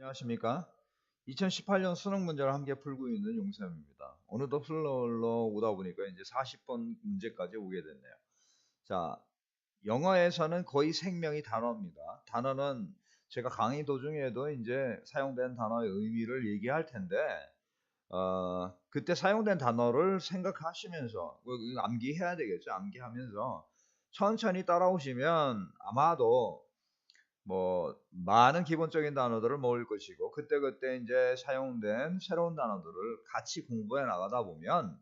안녕하십니까. 2018년 수능 문제를 함께 풀고 있는 용쌤입니다. 어느덧 흘러 오다 보니까 이제 40번 문제까지 오게 됐네요. 자, 영어에서는 거의 생명이 단어입니다. 단어는 제가 강의 도중에도 이제 사용된 단어의 의미를 얘기할 텐데, 어, 그때 사용된 단어를 생각하시면서, 뭐 암기해야 되겠죠. 암기하면서 천천히 따라오시면 아마도 뭐 많은 기본적인 단어들을 모을 것이고 그때그때 이제 사용된 새로운 단어들을 같이 공부해 나가다 보면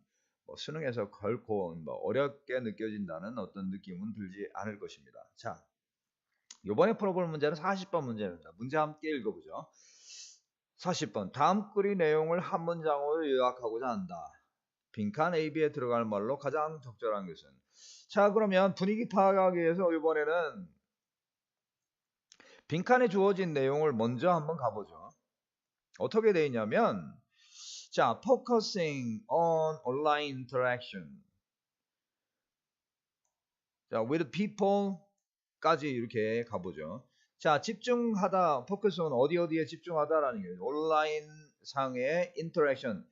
뭐 수능에서 결코 뭐 어렵게 느껴진다는 어떤 느낌은 들지 않을 것입니다. 자, 이번에 풀어볼 문제는 40번 문제입니다. 문제 함께 읽어보죠. 40번 다음 글의 내용을 한 문장으로 요약하고자 한다. 빈칸 AB에 들어갈 말로 가장 적절한 것은 자 그러면 분위기 파악하기 위해서 이번에는 빈칸에 주어진 내용을 먼저 한번 가보죠. 어떻게 되어 있냐면 자, focusing on online interaction. 자, with people까지 이렇게 가보죠. 자, 집중하다, focus on 어디 어디에 집중하다라는 게 온라인 상의 interaction,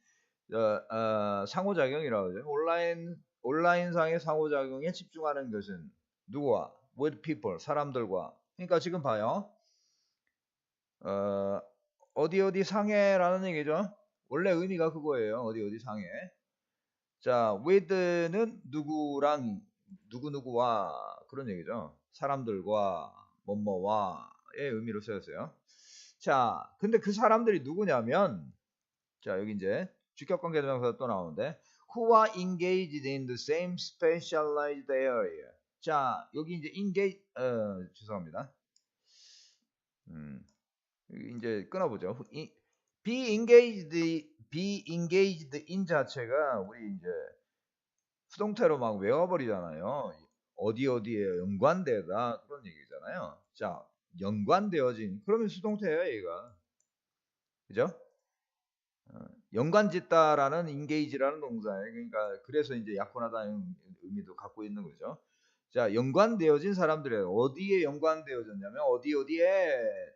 어, 어, 상호작용이라고 하죠. 온라인 온라인 상의 상호작용에 집중하는 것은 누구와? with people, 사람들과 그러니까 지금 봐요. 어, 어디 어디 상해라는 얘기죠. 원래 의미가 그거예요. 어디 어디 상해. 자, with는 누구랑 누구누구와 그런 얘기죠. 사람들과 뭐뭐와의 의미로 쓰였어요. 자, 근데 그 사람들이 누구냐면 자, 여기 이제 주격 관계 대명사 또 나오는데 who are engaged in the same specialized area. 자, 여기 이제 engage, 어, 죄송합니다. 음, 이제 끊어보죠. be engaged, be engaged in 자체가 우리 이제 수동태로 막 외워버리잖아요. 어디 어디에 연관되다 그런 얘기잖아요. 자, 연관되어진 그러면 수동태예요, 얘가. 그죠? 어, 연관짓다라는 engage라는 동사예요. 그러니까 그래서 이제 약혼하다는 의미도 갖고 있는 거죠. 자, 연관되어진 사람들에 어디에 연관되어졌냐면 어디 어디에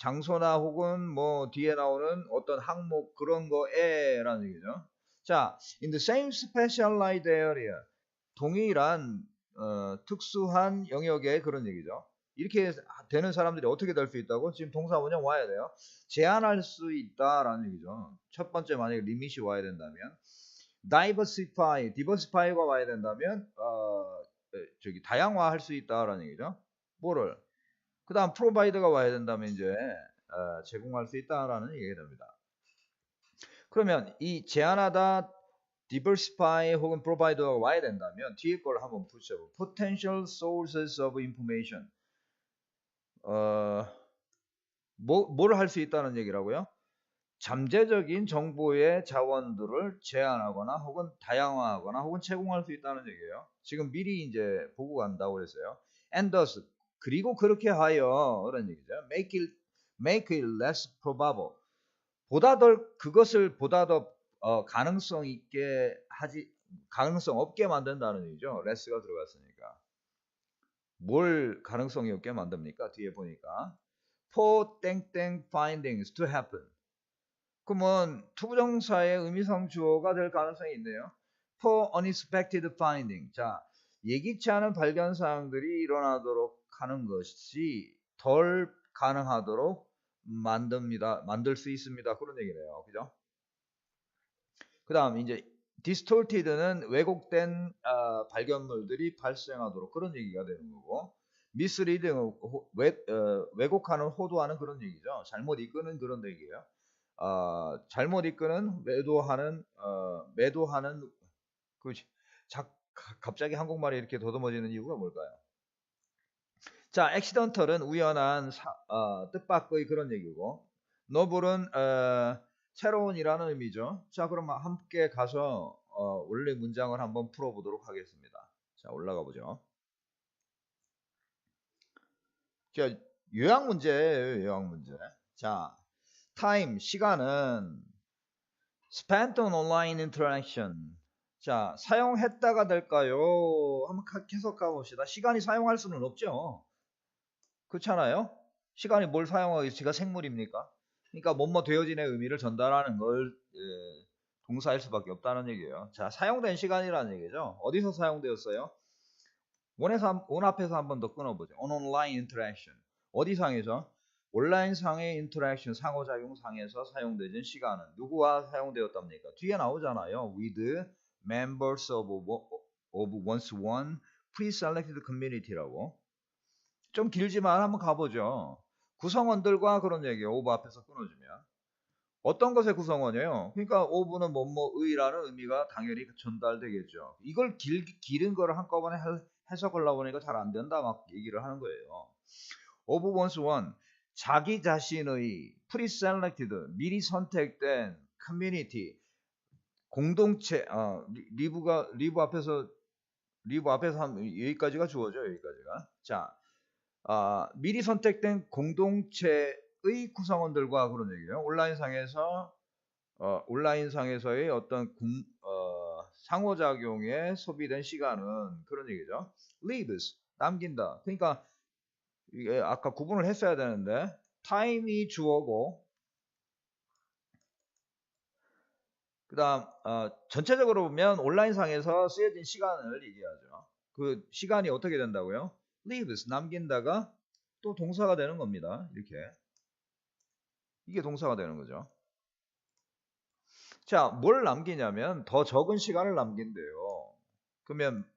장소나 혹은 뭐 뒤에 나오는 어떤 항목 그런 거에라는 얘기죠. 자, in the same specialized area 동일한 어, 특수한 영역의 그런 얘기죠. 이렇게 되는 사람들이 어떻게 될 수 있다고? 지금 동사 원형 와야 돼요. 제한할 수 있다라는 얘기죠. 첫 번째 만약에 리밋이 와야 된다면 diversify, diversify가 와야 된다면 어, 저기 다양화할 수 있다라는 얘기죠. 뭐를? 그 다음 provide가 와야 된다면 이제 어, 제공할 수 있다라는 얘기가 됩니다. 그러면 이 제한하다 diversify 혹은 provide가 와야 된다면 뒤에 걸 한번 보죠. potential sources of information 어, 뭐, 뭘 할 수 있다는 얘기라고요? 잠재적인 정보의 자원들을 제한하거나 혹은 다양화하거나 혹은 제공할 수 있다는 얘기예요. 지금 미리 이제 보고 간다고 그랬어요. and thus 그리고 그렇게 하여 그런 얘기죠. make it make it less probable. 보다 더 그것을 보다 더 어, 가능성 있게 하지 가능성 없게 만든다는 얘기죠. less가 들어갔으니까. 뭘 가능성이 없게 만듭니까? 뒤에 보니까 for 땡땡 findings to happen. 그러면 투부정사의 의미상 주어가 될 가능성이 있네요. for unexpected finding. 자, 예기치 않은 발견 사항들이 일어나도록 하는 것이 덜 가능하도록 만듭니다. 만들 수 있습니다. 그런 얘기네요. 그죠? 그 다음 이제 distorted는 왜곡된 어, 발견물들이 발생하도록 그런 얘기가 되는 거고 misleading 왜, 어, 왜곡하는 호도하는 그런 얘기죠. 잘못 이끄는 그런 얘기예요. 어, 잘못 이끄는 매도하는 어, 매도하는 그 자, 갑자기 한국말이 이렇게 더듬어지는 이유가 뭘까요? 자, accidental은 우연한 사, 어, 뜻밖의 그런 얘기고 novel은 어, 새로운이라는 의미죠. 자, 그럼 함께 가서 어, 원래 문장을 한번 풀어보도록 하겠습니다. 자, 올라가 보죠. 자, 요약 문제예요, 요약 문제. 자, time, 시간은 spent on online interaction. 자, 사용했다가 될까요? 한번 계속 가봅시다. 시간이 사용할 수는 없죠. 그렇잖아요? 시간이 뭘 사용하겠지가 생물입니까? 그러니까 뭐뭐 되어진의 의미를 전달하는 걸 예, 동사일 수밖에 없다는 얘기예요. 자, 사용된 시간이라는 얘기죠. 어디서 사용되었어요? 원에서 한- 원 앞에서 한 번 더 끊어보죠. on online interaction. 어디 상에서? 온라인 상의 인터랙션 상호작용 상에서 사용되는 시간은 누구와 사용되었답니까? 뒤에 나오잖아요. with members of, of one's one pre-selected community라고. 좀 길지만 한번 가보죠. 구성원들과 그런 얘기예요. 오브 앞에서 끊어주면. 어떤 것의 구성원이에요? 그러니까 오브는 뭐뭐의라는 의미가 당연히 전달되겠죠. 이걸 길, 길은 거를 한꺼번에 해- 해석하려고 하니까 잘 안 된다 막 얘기를 하는 거예요. 오브 원스 원 자기 자신의 프리셀렉티드 미리 선택된 커뮤니티 공동체 어, 리- 리브가 리브 앞에서 리브 앞에서 한 여기까지가 주어져 여기까지가 자 아, 미리 선택된 공동체의 구성원들과 그런 얘기예요. 온라인상에서 어, 온라인상에서의 어떤 공, 어, 상호작용에 소비된 시간은 그런 얘기죠. lives 남긴다. 그러니까 이게 아까 구분을 했어야 되는데 time이 주어고 그 다음 어, 전체적으로 보면 온라인상에서 쓰여진 시간을 얘기하죠. 그 시간이 어떻게 된다고요? Lives 남긴다가 또 동사가 되는 겁니다. 이렇게 이게 동사가 되는 거죠. 자, 뭘 남기냐면 더 적은 시간을 남긴대요. 그러면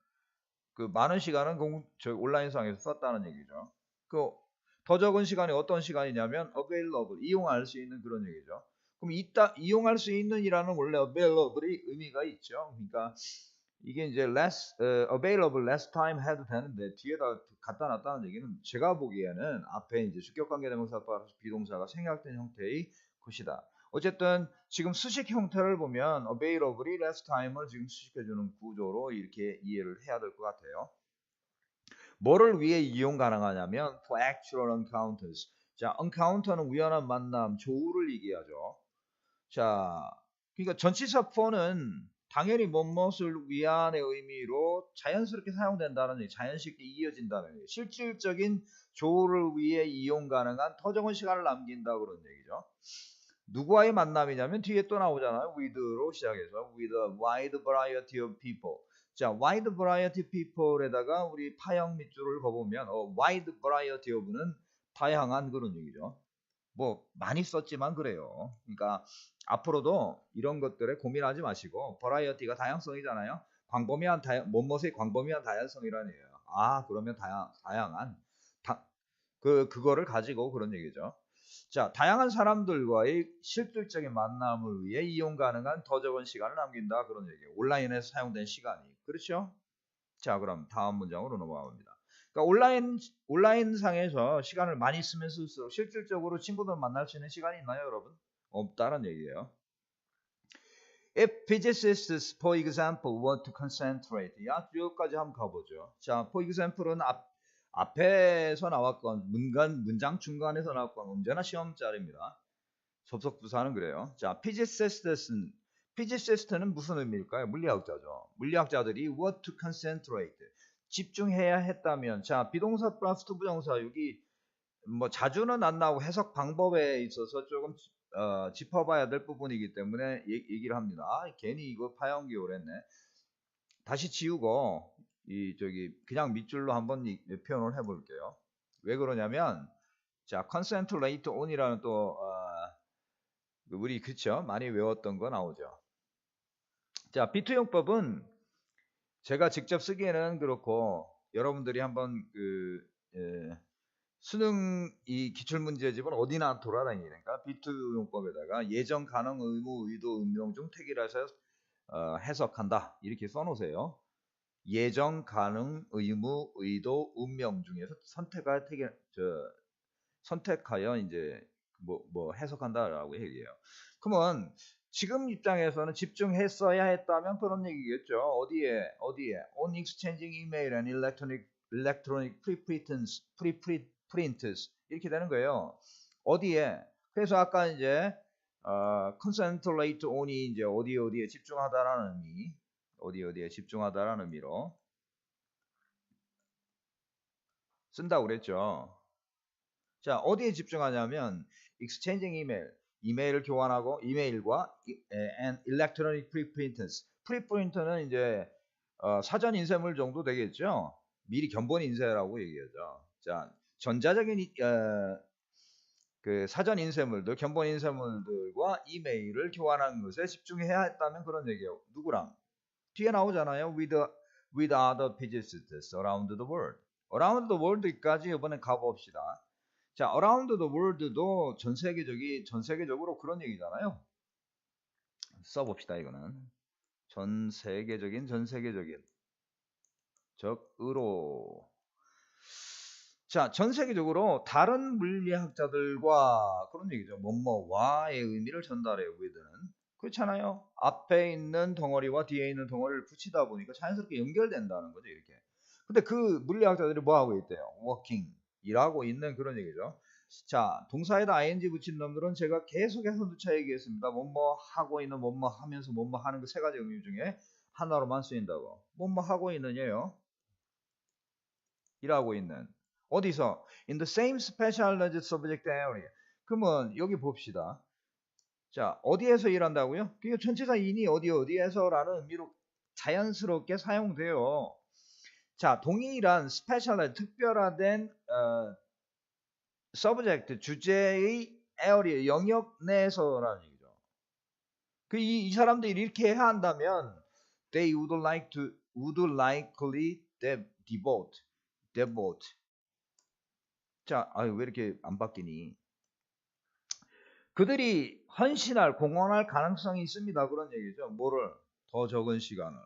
그 많은 시간은 공, 저 온라인상에서 썼다는 얘기죠. 그 더 적은 시간이 어떤 시간이냐면 available 이용할 수 있는 그런 얘기죠. 그럼 이따 이용할 수 있는이라는 원래 available이 의미가 있죠. 그러니까 이게 이제 less 어, available less time 해도 되는데 뒤에다 갖다 놨다는 얘기는 제가 보기에는 앞에 이제 주격 관계 대명사 따라서 비동사가 생략된 형태의 것이다. 어쨌든 지금 수식 형태를 보면 available이 less time을 지금 수식해주는 구조로 이렇게 이해를 해야 될 것 같아요. 뭐를 위해 이용 가능하냐면 for actual encounters. 자, encounter는 우연한 만남, 조우를 얘기하죠. 자, 그러니까 전치사 for는 당연히 무엇을 위한의 의미로 자연스럽게 사용된다는 얘기, 자연스럽게 이어진다는 얘기. 실질적인 조우를 위해 이용 가능한 더 적은 시간을 남긴다 그런 얘기죠. 누구와의 만남이냐면 뒤에 또 나오잖아요. with로 시작해서 with a wide variety of people. 자, wide variety people에다가 우리 파형 밑줄을 그어보면 어, wide variety of는 다양한 그런 얘기죠. 뭐 많이 썼지만 그래요. 그러니까 앞으로도 이런 것들에 고민하지 마시고 버라이어티가 다양성이잖아요. 광범위한 다양 뭐뭇의 광범위한 다양성이라는 얘기예요. 아 그러면 다양 다양한 다, 그 그거를 가지고 그런 얘기죠. 자 다양한 사람들과의 실질적인 만남을 위해 이용 가능한 더 적은 시간을 남긴다 그런 얘기예요. 온라인에서 사용된 시간이 그렇죠? 자 그럼 다음 문장으로 넘어갑니다. 그러니까 온라인 온라인 상에서 시간을 많이 쓰면 쓸수록 실질적으로 친구들 만날 수 있는 시간이 있나요, 여러분? 없다는 얘기예요. If physicists, for example, want to concentrate, 야, 여기까지 한번 가보죠. 자, for example은 앞, 앞에서 나왔건, 문간, 문장 중간에서 나왔건, 언제나 시험짜리입니다. 접속 부사는 그래요. 자, physicist는, physicist는 무슨 의미일까요? 물리학자죠. 물리학자들이 want to concentrate, 집중해야 했다면, 자, 비동사 플러스 투부정사, 여기 뭐 자주는 안 나오고 해석 방법에 있어서 조금 어, 짚어봐야 될 부분이기 때문에 얘기를 합니다. 아, 괜히 이거 파연기 오랬네. 다시 지우고 이 저기 그냥 밑줄로 한번 이, 표현을 해볼게요. 왜 그러냐면 자 concentrate on이라는 또 어, 우리 그쵸 많이 외웠던 거 나오죠. 자 비투용법은 제가 직접 쓰기에는 그렇고 여러분들이 한번 그 예, 수능 이 기출문제집은 어디나 돌아다니니까 비투 용법에다가 예정 가능 의무 의도 운명 중 택이라서 어, 해석한다 이렇게 써놓으세요. 예정 가능 의무 의도 운명 중에서 선택할 택이 저 선택하여 이제 뭐, 뭐 해석한다라고 얘기해요. 그러면 지금 입장에서는 집중했어야 했다면 그런 얘기겠죠. 어디에 어디에 on exchanging email and electronic electronic preprints preprint 프린트스 이렇게 되는 거예요. 어디에? 그래서 아까 이제 어, concentrate on이 이제 어디 어디에 집중하다라는 의미, 어디 어디에 집중하다라는 의미로 쓴다고 그랬죠. 자, 어디에 집중하냐면 exchanging email, 이메일을 교환하고 이메일과 and electronic preprinters. preprint는 이제 어, 사전 인쇄물 정도 되겠죠. 미리 견본 인쇄라고 얘기하죠. 자, 전자적인 이- 어, 그 사전 인쇄물들, 견본 인쇄물들과 이메일을 교환하는 것에 집중해야 했다는 그런 얘기예요. 누구랑? 뒤에 나오잖아요. with with other physicists around the world. around the world까지 이번에 가봅시다. 자, around the world도 전 세계적이 전 세계적으로 그런 얘기잖아요. 써봅시다 이거는 전 세계적인 전 세계적인 적으로 자, 전 세계적으로 다른 물리학자들과 그런 얘기죠. 뭐뭐와의 의미를 전달해요. with는 그렇잖아요. 앞에 있는 덩어리와 뒤에 있는 덩어리를 붙이다 보니까 자연스럽게 연결된다는 거죠. 이렇게. 근데 그 물리학자들이 뭐 하고 있대요? working 일하고 있는 그런 얘기죠. 자, 동사에다 ing 붙인 놈들은 제가 계속해서 누차 얘기했습니다. 뭐뭐 하고 있는 뭐뭐 하면서 뭐뭐 하는 그 세 가지 의미 중에 하나로만 쓰인다고. 뭐뭐 하고 있느냐요? 일하고 있는. 어디서? In the same specialized subject area. 그러면 여기 봅시다. 자, 어디에서 일한다고요? 그게 전체사 인이 어디 어디에서라는 의미로 자연스럽게 사용돼요. 자, 동일한 specialized 특별화된 어, subject 주제의 area 영역 내에서라는 얘기죠. 그이 사람들이 이렇게 해야 한다면 they would like to would likely de- devote devote 자, 아유 왜 이렇게 안 바뀌니? 그들이 헌신할 공헌할 가능성이 있습니다. 그런 얘기죠. 뭐를 더 적은 시간을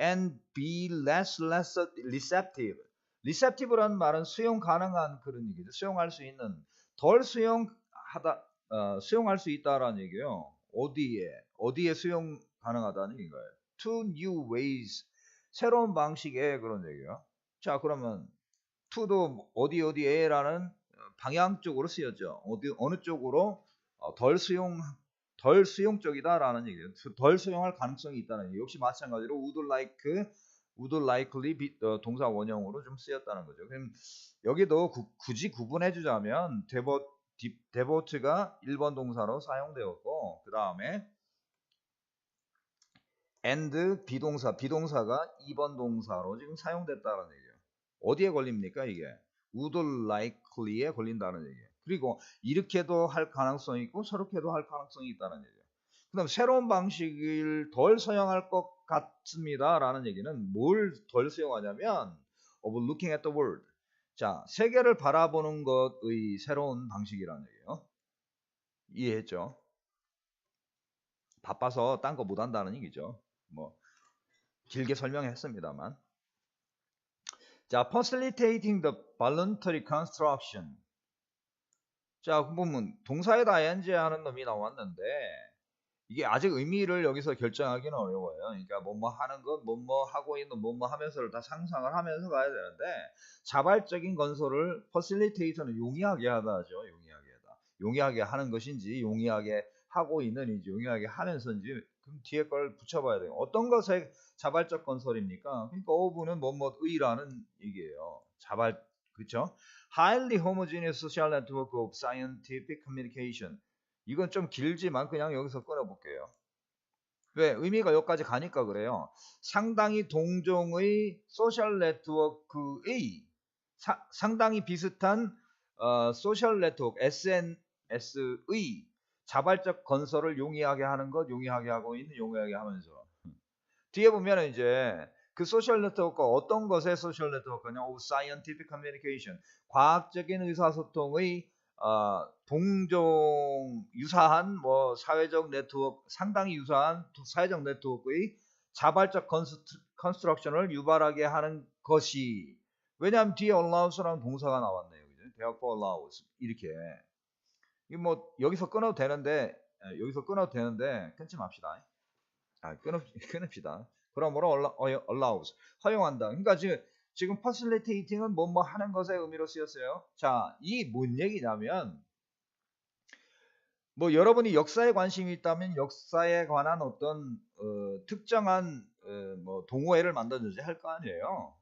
and be less less receptive. receptive라는 말은 수용 가능한 그런 얘기죠. 수용할 수 있는 덜 수용하다 어, 수용할 수 있다라는 얘기예요. 어디에 어디에 수용 가능하다는 얘기가요. to new ways 새로운 방식의 그런 얘기예요. 자 그러면 to도 어디 어디에라는 방향 쪽으로 쓰였죠. 어디 어느 쪽으로 어, 덜 수용 덜 수용적이다라는 얘기예요. 덜 수용할 가능성이 있다는 얘기. 역시 마찬가지로 would like, would likely 비- 어, 동사 원형으로 좀 쓰였다는 거죠. 그럼 여기도 구- 굳이 구분해 주자면 devote, devote가 1번 동사로 사용되었고 그 다음에 and 비동사, 비동사가 2번 동사로 지금 사용됐다는 얘기예요. 어디에 걸립니까 이게? would likely에 걸린다는 얘기예요. 그리고 이렇게도 할 가능성이 있고 저렇게도 할 가능성이 있다는 얘기예요. 그다음 새로운 방식을 덜 사용할 것 같습니다라는 얘기는 뭘 덜 사용하냐면 of looking at the world. 자, 세계를 바라보는 것의 새로운 방식이라는 얘기예요. 이해했죠? 바빠서 딴 거 못 한다는 얘기죠. 뭐 길게 설명했습니다만. 자, facilitating the voluntary construction. 자, 보면 동사에다 ing 하는 놈이 나왔는데 이게 아직 의미를 여기서 결정하기는 어려워요. 그러니까 뭐뭐 하는 것, 뭐뭐 하고 있는 뭐뭐 하면서를 다 상상을 하면서 가야 되는데 자발적인 건설을 facilitate는 용이하게 하다죠. 용이하게 하다. 용이하게 하는 것인지 용이하게 하고 있는지 용이하게 하면서인지 그럼 뒤에 걸 붙여봐야 돼요. 어떤 것의 자발적 건설입니까? 그러니까 오브는 뭐뭐의라는 얘기예요. 자발 그렇죠? Highly homogeneous social network of scientific communication. 이건 좀 길지만 그냥 여기서 끊어볼게요. 왜? 의미가 여기까지 가니까 그래요. 상당히 동종의 소셜 네트워크의 사- 상당히 비슷한 어, 소셜 네트워크 SNS의 자발적 건설을 용이하게 하는 것, 용이하게 하고 있는 용이하게 하면서 뒤에 보면 이제 그 소셜 네트워크가 어떤 것의 소셜 네트워크냐? of scientific communication 과학적인 의사소통의 어, 동종 유사한 뭐 사회적 네트워크 상당히 유사한 사회적 네트워크의 자발적 컨스트, 컨스트럭션을 유발하게 하는 것이 왜냐하면 뒤에 allows라는 동사가 나왔네요. therefore allows 이렇게 이뭐 여기서 끊어도 되는데 예, 여기서 끊어도 되는데 끊지 맙시다. 아 끊읍 끊읍시다. 그러므로 어, allows 허용한다. 그러니까 지금 지금 facilitating은 뭐 뭐 하는 것의 의미로 쓰였어요. 자, 이 뭔 얘기냐면 뭐 여러분이 역사에 관심이 있다면 역사에 관한 어떤 어, 특정한 어, 뭐 동호회를 만들든지 할 거 아니에요.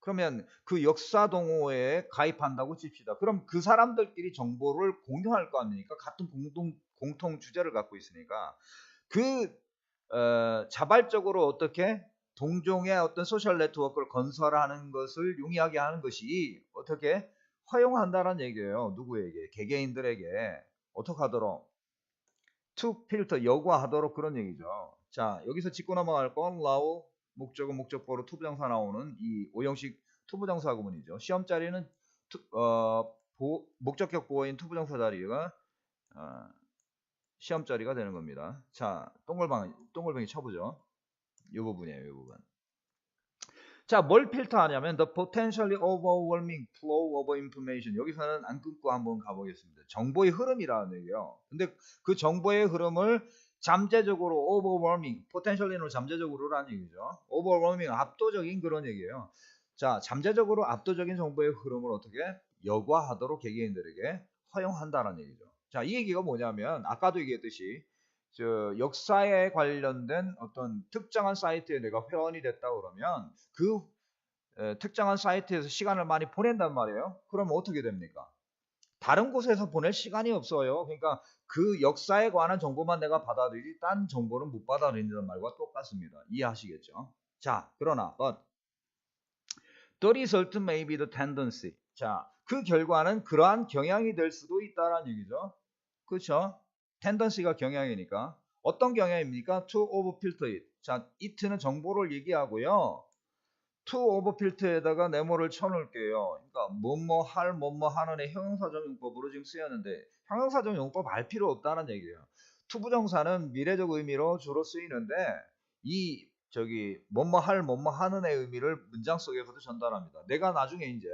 그러면 그 역사 동호회에 가입한다고 칩시다. 그럼 그 사람들끼리 정보를 공유할 거 아닙니까? 같은 공동 공통 주제를 갖고 있으니까 그 어, 자발적으로 어떻게 동종의 어떤 소셜 네트워크를 건설하는 것을 용이하게 하는 것이 어떻게 허용한다는 얘기예요. 누구에게? 개개인들에게 어떻게 하도록 to 필터 여과하도록 그런 얘기죠. 자 여기서 짚고 넘어갈 건 allow 목적은 목적보로 투부정사 나오는 이 오형식 투부정사 구문이죠. 시험 자리는 투, 어, 보, 목적격 보어인 투부정사 자리가 어, 시험 자리가 되는 겁니다. 자 동글방이 동글방이 쳐보죠. 이 부분이에요. 이 부분. 자, 뭘 필터하냐면 the potentially overwhelming flow of information. 여기서는 안 끊고 한번 가보겠습니다. 정보의 흐름이라는 얘기예요. 근데 그 정보의 흐름을 잠재적으로 overwhelming, potentially는 잠재적으로라는 얘기죠. overwhelming, 압도적인 그런 얘기예요. 자, 잠재적으로 압도적인 정보의 흐름을 어떻게 여과하도록 개개인들에게 허용한다는 얘기죠. 자, 이 얘기가 뭐냐면 아까도 얘기했듯이 저 역사에 관련된 어떤 특정한 사이트에 내가 회원이 됐다 그러면 그 에, 특정한 사이트에서 시간을 많이 보낸단 말이에요. 그러면 어떻게 됩니까? 다른 곳에서 보낼 시간이 없어요. 그러니까 그 역사에 관한 정보만 내가 받아들이지 딴 정보는 못 받아들인다는 말과 똑같습니다. 이해하시겠죠? 자, 그러나 but the result may be the tendency. 자, 그 결과는 그러한 경향이 될 수도 있다라는 얘기죠. 그렇죠? 텐던시가 경향이니까 어떤 경향입니까? to overfilter it. 자, it는 정보를 얘기하고요. to overfilter에다가 네모를 쳐놓을게요. 그러니까 뭐뭐 할, 뭐뭐 하는의 형용사적 용법으로 지금 쓰였는데 형용사적 용법 알 필요 없다는 얘기예요. 투부정사는 미래적 의미로 주로 쓰이는데 이 저기 뭐뭐 할, 뭐뭐 하는의 의미를 문장 속에서도 전달합니다. 내가 나중에 이제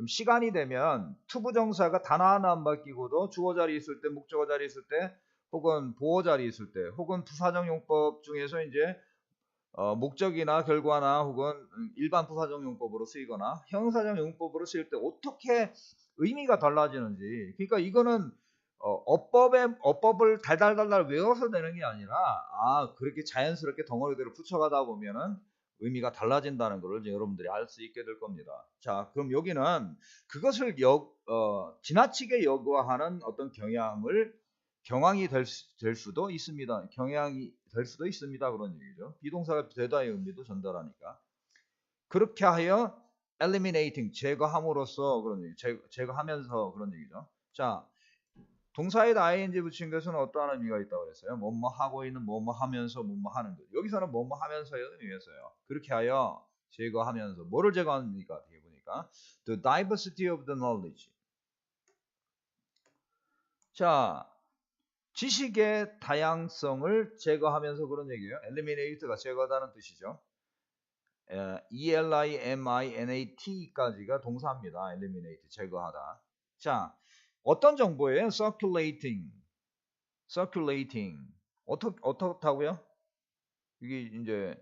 좀 시간이 되면 투부 정사가 단어 하나 안 바뀌고도 주어 자리 있을 때, 목적어 자리 있을 때, 혹은 보어 자리 있을 때, 혹은 부사적 용법 중에서 이제 어, 목적이나 결과나 혹은 일반 부사적 용법으로 쓰이거나 형사적 용법으로 쓰일 때 어떻게 의미가 달라지는지. 그러니까 이거는 어, 어법에 어법을 달달달달 외워서 되는 게 아니라 아 그렇게 자연스럽게 덩어리대로 붙여가다 보면은 의미가 달라진다는 것을 여러분들이 알 수 있게 될 겁니다. 자, 그럼 여기는 그것을 역, 어, 지나치게 여과하는 어떤 경향을 경향이 될, 수, 될 수도 있습니다. 경향이 될 수도 있습니다. 그런 얘기죠. 비동사가 되다의 의미도 전달하니까. 그렇게 하여 eliminating 제거함으로써 그런 얘기, 제, 제거하면서 그런 얘기죠. 자, 동사에다 ing 붙인 것은 어떠한 의미가 있다고 그랬어요? 뭐뭐 하고 있는 뭐뭐 하면서 뭐뭐 하는 것. 여기서는 뭐뭐 하면서의 의미였어요. 그렇게 하여 제거하면서 뭐를 제거합니까? 어떻게 보니까 the diversity of the knowledge. 자, 지식의 다양성을 제거하면서 그런 얘기예요. eliminate가 제거하다는 뜻이죠. E-L-I-M-I-N-A-T까지가 동사입니다. eliminate, 제거하다. 자, 어떤 정보예요? circulating. circulating. 어떻, 어떻다고요? 이게 이제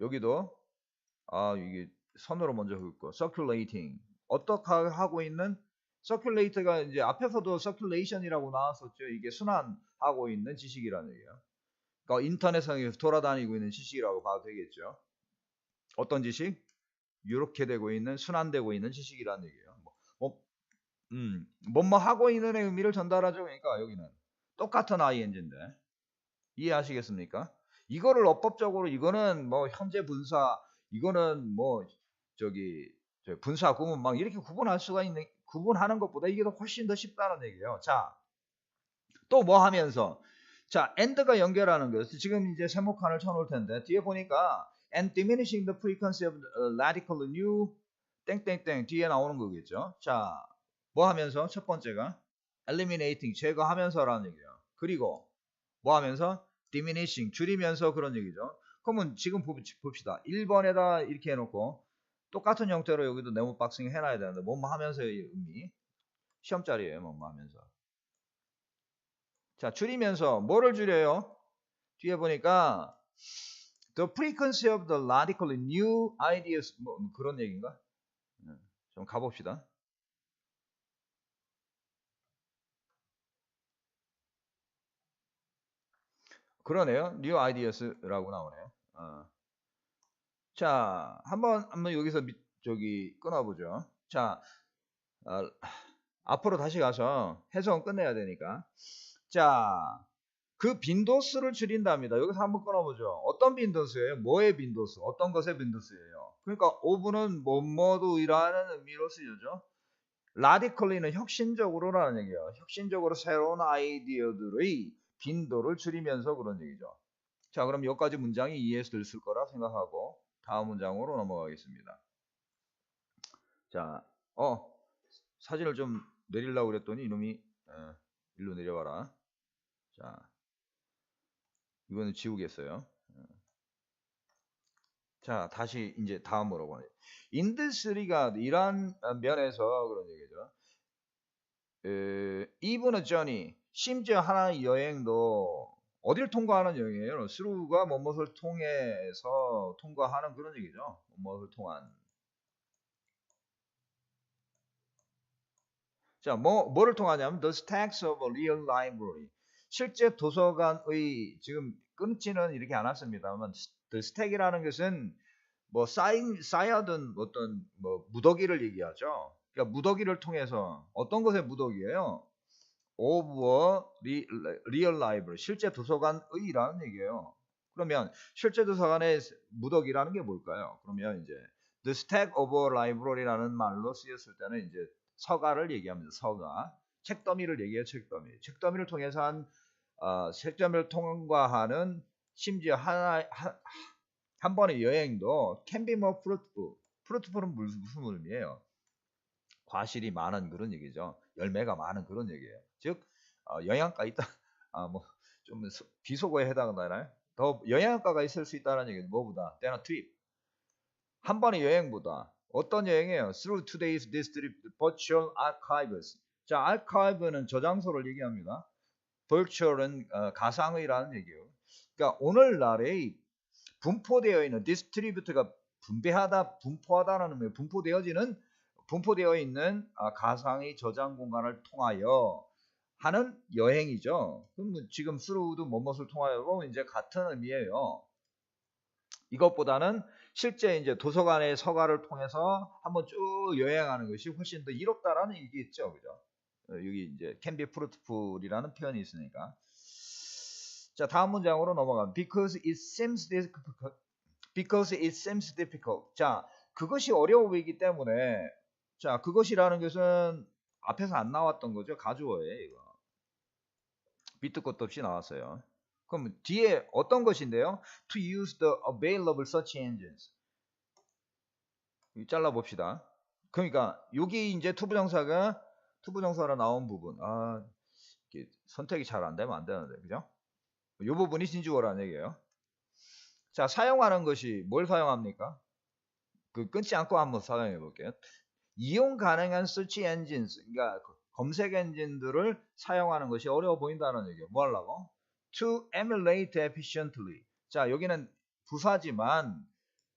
여기도 아 이게 선으로 먼저 긋고 circulating. 어떻게 하고 있는 circulate가 이제 앞에서도 circulation이라고 나왔었죠. 이게 순환하고 있는 지식이라는 얘기예요. 그러니까 인터넷상에서 돌아다니고 있는 지식이라고 봐도 되겠죠. 어떤 지식? 이렇게 되고 있는 순환되고 있는 지식이라는 얘기예요. 음, 뭐뭐 하고 있는 의미를 전달하죠. 그러니까 여기는 똑같은 ing인데 이해하시겠습니까? 이거를 어법적으로 이거는 뭐 현재 분사 이거는 뭐 저기 분사 구문 막 이렇게 구분할 수가 있는 구분하는 것보다 이게 더 훨씬 더 쉽다는 얘기예요. 자, 또 뭐 하면서 자, and가 연결하는 거예요. 지금 이제 세모칸을 쳐놓을 텐데 뒤에 보니까 and diminishing the frequency of radical new 땡땡땡 뒤에 나오는 거겠죠. 자, 뭐 하면서 첫 번째가 eliminating 제거하면서라는 얘기예요. 그리고 뭐 하면서 diminishing 줄이면서 그런 얘기죠. 그러면 지금 봅시다. 1번에다 이렇게 해놓고 똑같은 형태로 여기도 네모 박싱 해놔야 되는데 뭐뭐 하면서의 의미 시험자리에요 뭐뭐 하면서 자 줄이면서 뭐를 줄여요? 뒤에 보니까 the frequency of the radical new ideas 뭐 그런 얘기인가? 좀 가봅시다. 그러네요. new ideas라고 나오네요. 어. 자, 한번 한번 여기서 밑, 저기 끊어보죠. 자, 어, 앞으로 다시 가서 해석은 끝내야 되니까. 자, 그 빈도수를 줄인답니다. 여기서 한번 끊어보죠. 어떤 빈도수예요? 뭐의 빈도수? 어떤 것의 빈도수예요? 그러니까 오브는 뭐뭐도이라는 의미로 쓰여죠. 라디컬리는 혁신적으로라는 얘기예요. 혁신적으로 새로운 아이디어들의 빈도를 줄이면서 그런 얘기죠. 자, 그럼 여기까지 문장이 이해됐을 거라 생각하고 다음 문장으로 넘어가겠습니다. 자, 어, 사진을 좀 내리려고 그랬더니 이놈이 어, 일로 내려와라. 자, 이거는 지우겠어요. 어. 자, 다시 이제 다음으로 가요. 인드스리가 이러한 면에서 그런 얘기죠. 이분의 전이 심지어 하나의 여행도 어딜 통과하는 여행이에요. 스루가 뭐뭇을 통해서 통과하는 그런 얘기죠. 뭐뭇을 통한. 자, 뭐, 뭐를 통하냐면 the stacks of a real library. 실제 도서관의 지금 끊지는 이렇게 안 왔습니다만 the stack이라는 것은 뭐 쌓인 쌓여둔 어떤 뭐 무더기를 얘기하죠. 그러니까 무더기를 통해서 어떤 것의 무더기예요? Of a real library. 실제 도서관의라는 얘기예요. 그러면 실제 도서관의 무더기라는 게 뭘까요? 그러면 이제 the stack of a library라는 말로 쓰였을 때는 이제 서가를 얘기합니다. 서가. 책더미를 얘기해요. 책더미. 책더미를 통해서 한 어, 책더미를 통과하는 심지어 하나 한, 한 번의 여행도 can be more fruitful. fruitful은 무슨 의미예요? 과실이 많은 그런 얘기죠. 열매가 많은 그런 얘기예요. 즉 어, 영양가 있다. 아, 뭐 좀 비속어에 해당하나요? 더 영양가가 있을 수 있다는 얘기는 뭐보다 때나 트립 한 번의 여행보다 어떤 여행이에요? Through today's district virtual archives. 자, archive는 저장소를 얘기합니다. virtual은 어, 가상의라는 얘기예요. 그러니까 오늘날의 분포되어 있는 distribute가 분배하다, 분포하다라는 분포되어지는 분포되어 있는 아, 가상의 저장 공간을 통하여 하는 여행이죠. 그럼 뭐 지금 스루도 뭐뭇을 통하여 이제 같은 의미예요. 이것보다는 실제 이제 도서관의 서가를 통해서 한번 쭉 여행하는 것이 훨씬 더 이롭다라는 얘기겠죠. 그죠? 어, 여기 이제 be fruitful이라는 표현이 있으니까. 자, 다음 문장으로 넘어가면 because it seems difficult. because it seems difficult. 자, 그것이 어려워 보이기 때문에 자, 그것이라는 것은 앞에서 안 나왔던 거죠. 가주어예요, 이거. 밑도 것도 없이 나왔어요. 그럼 뒤에 어떤 것인데요? To use the available search engines. 잘라 봅시다. 그러니까 여기 이제 투부정사가 투부정사로 나온 부분. 아, 선택이 잘 안 되면 안 되는데, 그죠? 이 부분이 진주어라는 얘기예요. 자, 사용하는 것이 뭘 사용합니까? 그 끊지 않고 한번 사용해 볼게요. 이용 가능한 search engines, 그러니까 검색 엔진들을 사용하는 것이 어려워 보인다는 얘기예요. 뭐 하려고? to emulate efficiently. 자, 여기는 부사지만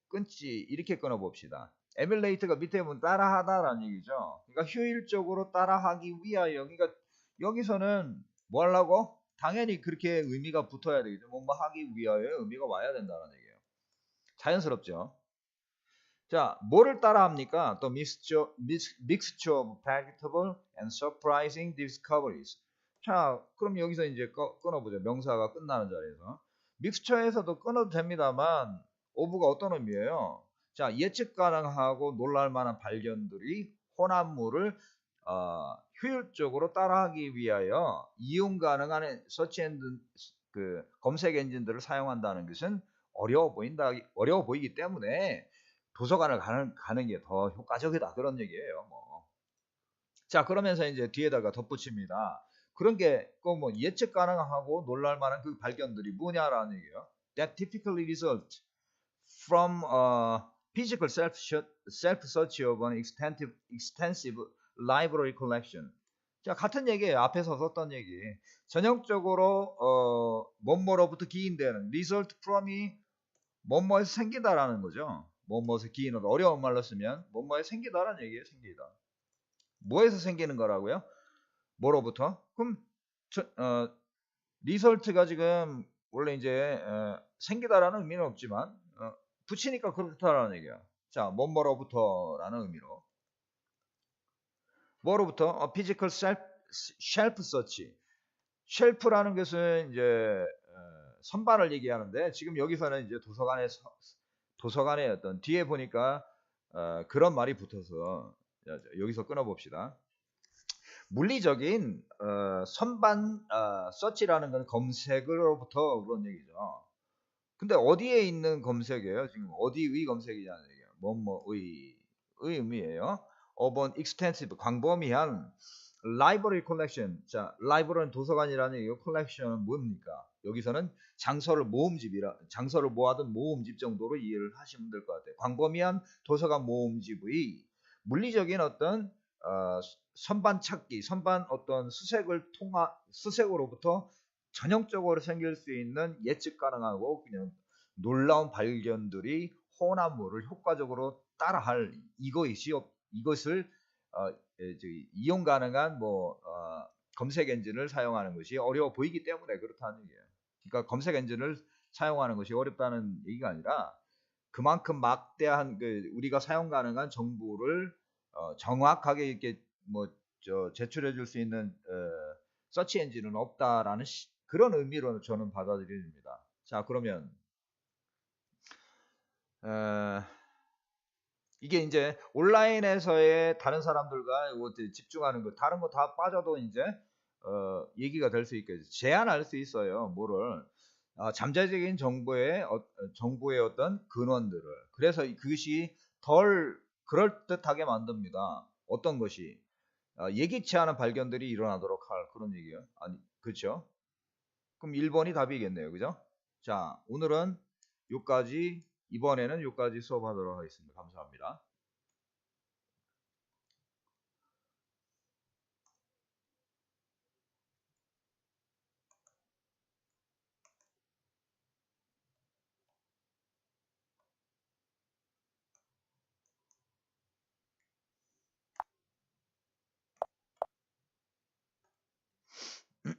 끊지 이렇게 끊어 봅시다. emulate가 밑에 보면 따라하다라는 얘기죠. 그러니까 효율적으로 따라하기 위하여 그러니까 여기서는 뭐 하려고? 당연히 그렇게 의미가 붙어야 되겠죠. 뭔가 하기 위하여 의미가 와야 된다는 얘기예요. 자연스럽죠. 자, 뭐를 따라합니까? 또 mixture, mixture of predictable and surprising discoveries. 자, 그럼 여기서 이제 꺼, 끊어보죠. 명사가 끝나는 자리에서. 믹스처에서도 끊어도 됩니다만 오브가 어떤 의미예요? 자, 예측 가능하고 놀랄만한 발견들이 혼합물을 어, 효율적으로 따라하기 위하여 이용 가능한 서치 엔진 그 검색 엔진들을 사용한다는 것은 어려워 보인다 어려워 보이기 때문에 도서관을 가는 가는 게 더 효과적이다 그런 얘기예요. 뭐. 자 그러면서 이제 뒤에다가 덧붙입니다. 그런 게뭐 예측 가능하고 놀랄 만한 그 발견들이 뭐냐라는 얘기예요. That typically result from a physical self self an extensive extensive library collection. 자 같은 얘기예요. 앞에서 썼던 얘기. 전형적으로 어, 뭐뭐로부터 기인되는 result from이 뭐뭐에서 생기다라는 거죠. 뭐뭐에서 기인은 어려운 말로 쓰면 뭐뭐에 생기다라는 얘기예요. 생기다. 뭐에서 생기는 거라고요? 뭐로부터? 그럼 저, 어, 리설트가 지금 원래 이제 어, 생기다라는 의미는 없지만 어, 붙이니까 그렇다라는 얘기야. 자, 뭐뭐로부터라는 의미로. 뭐로부터? 어, physical self, shelf search. 쉘프라는 것은 이제 어, 선반을 얘기하는데 지금 여기서는 이제 도서관에 서- 도서관에 어떤 뒤에 보니까 어, 그런 말이 붙어서 여기서 끊어봅시다. 물리적인 어, 선반 어, 서치라는 건 검색으로부터 그런 얘기죠. 근데 어디에 있는 검색이에요? 지금 어디의 검색이냐는 얘기예요. 뭐뭐의 의 의미예요. 어번 extensive 광범위한 library collection. 자, library는 도서관이라는 얘기고 collection은 뭡니까? 여기서는 장서를 모음집이라 장서를 모아둔 모음집 정도로 이해를 하시면 될 것 같아요. 광범위한 도서관 모음집의 물리적인 어떤 어, 선반 찾기, 선반 어떤 수색을 통하 수색으로부터 전형적으로 생길 수 있는 예측 가능하고 그냥 놀라운 발견들이 호남물을 효과적으로 따라할 이것이 없- 이것을 어, 이용 가능한 뭐 어, 검색 엔진을 사용하는 것이 어려워 보이기 때문에 그렇다는 얘기예요. 그러니까 검색 엔진을 사용하는 것이 어렵다는 얘기가 아니라 그만큼 막대한 그 우리가 사용 가능한 정보를 어, 정확하게 이렇게 뭐 저 제출해 줄 수 있는 어, 서치 엔진은 없다라는 시- 그런 의미로 저는 받아들입니다. 자 그러면 어, 이게 이제 온라인에서의 다른 사람들과 집중하는 거 다른 거 다 빠져도 이제 어, 얘기가 될 수 있겠죠. 제한할 수 있어요. 뭐를 아, 잠재적인 정보의 어, 정보의 어떤 근원들을 그래서 그것이 덜 그럴 듯하게 만듭니다. 어떤 것이 아, 예기치 않은 발견들이 일어나도록 할 그런 얘기예요. 아니 그렇죠? 그럼 1번이 답이겠네요. 그죠? 자 오늘은 요까지 이번에는 요까지 수업하도록 하겠습니다. 감사합니다.